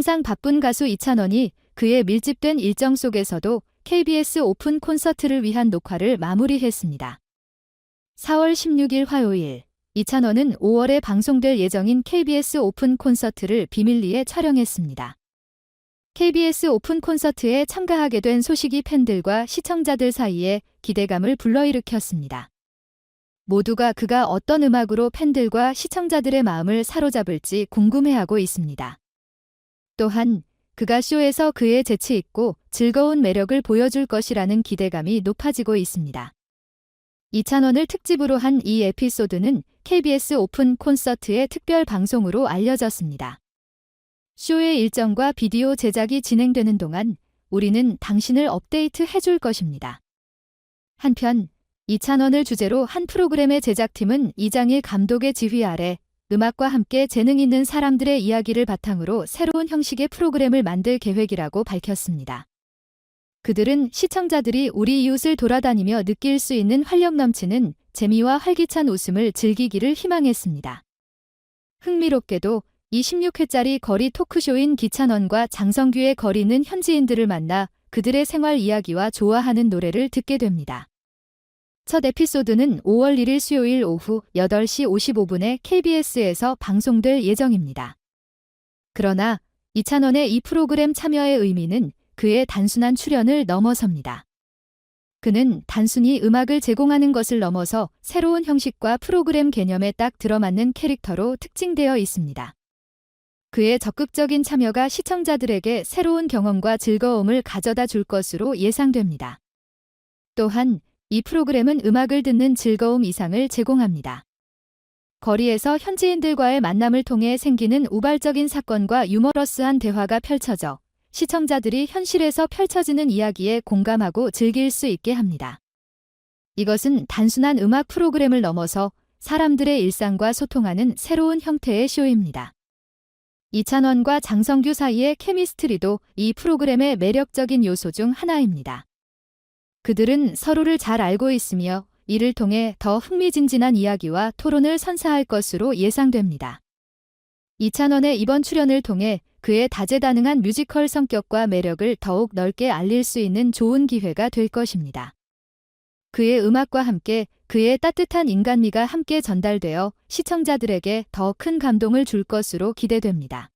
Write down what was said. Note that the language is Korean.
항상 바쁜 가수 이찬원이 그의 밀집된 일정 속에서도 KBS 오픈 콘서트를 위한 녹화를 마무리했습니다. 4월 16일 화요일, 이찬원은 5월에 방송될 예정인 KBS 오픈 콘서트를 비밀리에 촬영했습니다. KBS 오픈 콘서트에 참가하게 된 소식이 팬들과 시청자들 사이에 기대감을 불러일으켰습니다. 모두가 그가 어떤 음악으로 팬들과 시청자들의 마음을 사로잡을지 궁금해하고 있습니다. 또한 그가 쇼에서 그의 재치 있고 즐거운 매력을 보여줄 것이라는 기대감이 높아지고 있습니다. 이찬원을 특집으로 한 이 에피소드는 KBS 오픈 콘서트의 특별 방송으로 알려졌습니다. 쇼의 일정과 비디오 제작이 진행되는 동안 우리는 당신을 업데이트 해줄 것입니다. 한편 이찬원을 주제로 한 프로그램의 제작팀은 이장일 감독의 지휘 아래 음악과 함께 재능 있는 사람들의 이야기를 바탕으로 새로운 형식의 프로그램을 만들 계획이라고 밝혔습니다. 그들은 시청자들이 우리 이웃을 돌아다니며 느낄 수 있는 활력 넘치는 재미와 활기찬 웃음을 즐기기를 희망했습니다. 흥미롭게도 이 16회짜리 거리 토크쇼인 기찬원과 장성규의 거리는 현지인들을 만나 그들의 생활 이야기와 좋아하는 노래를 듣게 됩니다. 첫 에피소드는 5월 1일 수요일 오후 8시 55분에 KBS에서 방송될 예정입니다. 그러나 이찬원의 이 프로그램 참여의 의미는 그의 단순한 출연을 넘어섭니다. 그는 단순히 음악을 제공하는 것을 넘어서 새로운 형식과 프로그램 개념에 딱 들어맞는 캐릭터로 특징되어 있습니다. 그의 적극적인 참여가 시청자들에게 새로운 경험과 즐거움을 가져다 줄 것으로 예상됩니다. 또한 이 프로그램은 음악을 듣는 즐거움 이상을 제공합니다. 거리에서 현지인들과의 만남을 통해 생기는 우발적인 사건과 유머러스한 대화가 펼쳐져 시청자들이 현실에서 펼쳐지는 이야기에 공감하고 즐길 수 있게 합니다. 이것은 단순한 음악 프로그램을 넘어서 사람들의 일상과 소통하는 새로운 형태의 쇼입니다. 이찬원과 장성규 사이의 케미스트리도 이 프로그램의 매력적인 요소 중 하나입니다. 그들은 서로를 잘 알고 있으며 이를 통해 더 흥미진진한 이야기와 토론을 선사할 것으로 예상됩니다. 이찬원의 이번 출연을 통해 그의 다재다능한 뮤지컬 성격과 매력을 더욱 넓게 알릴 수 있는 좋은 기회가 될 것입니다. 그의 음악과 함께 그의 따뜻한 인간미가 함께 전달되어 시청자들에게 더 큰 감동을 줄 것으로 기대됩니다.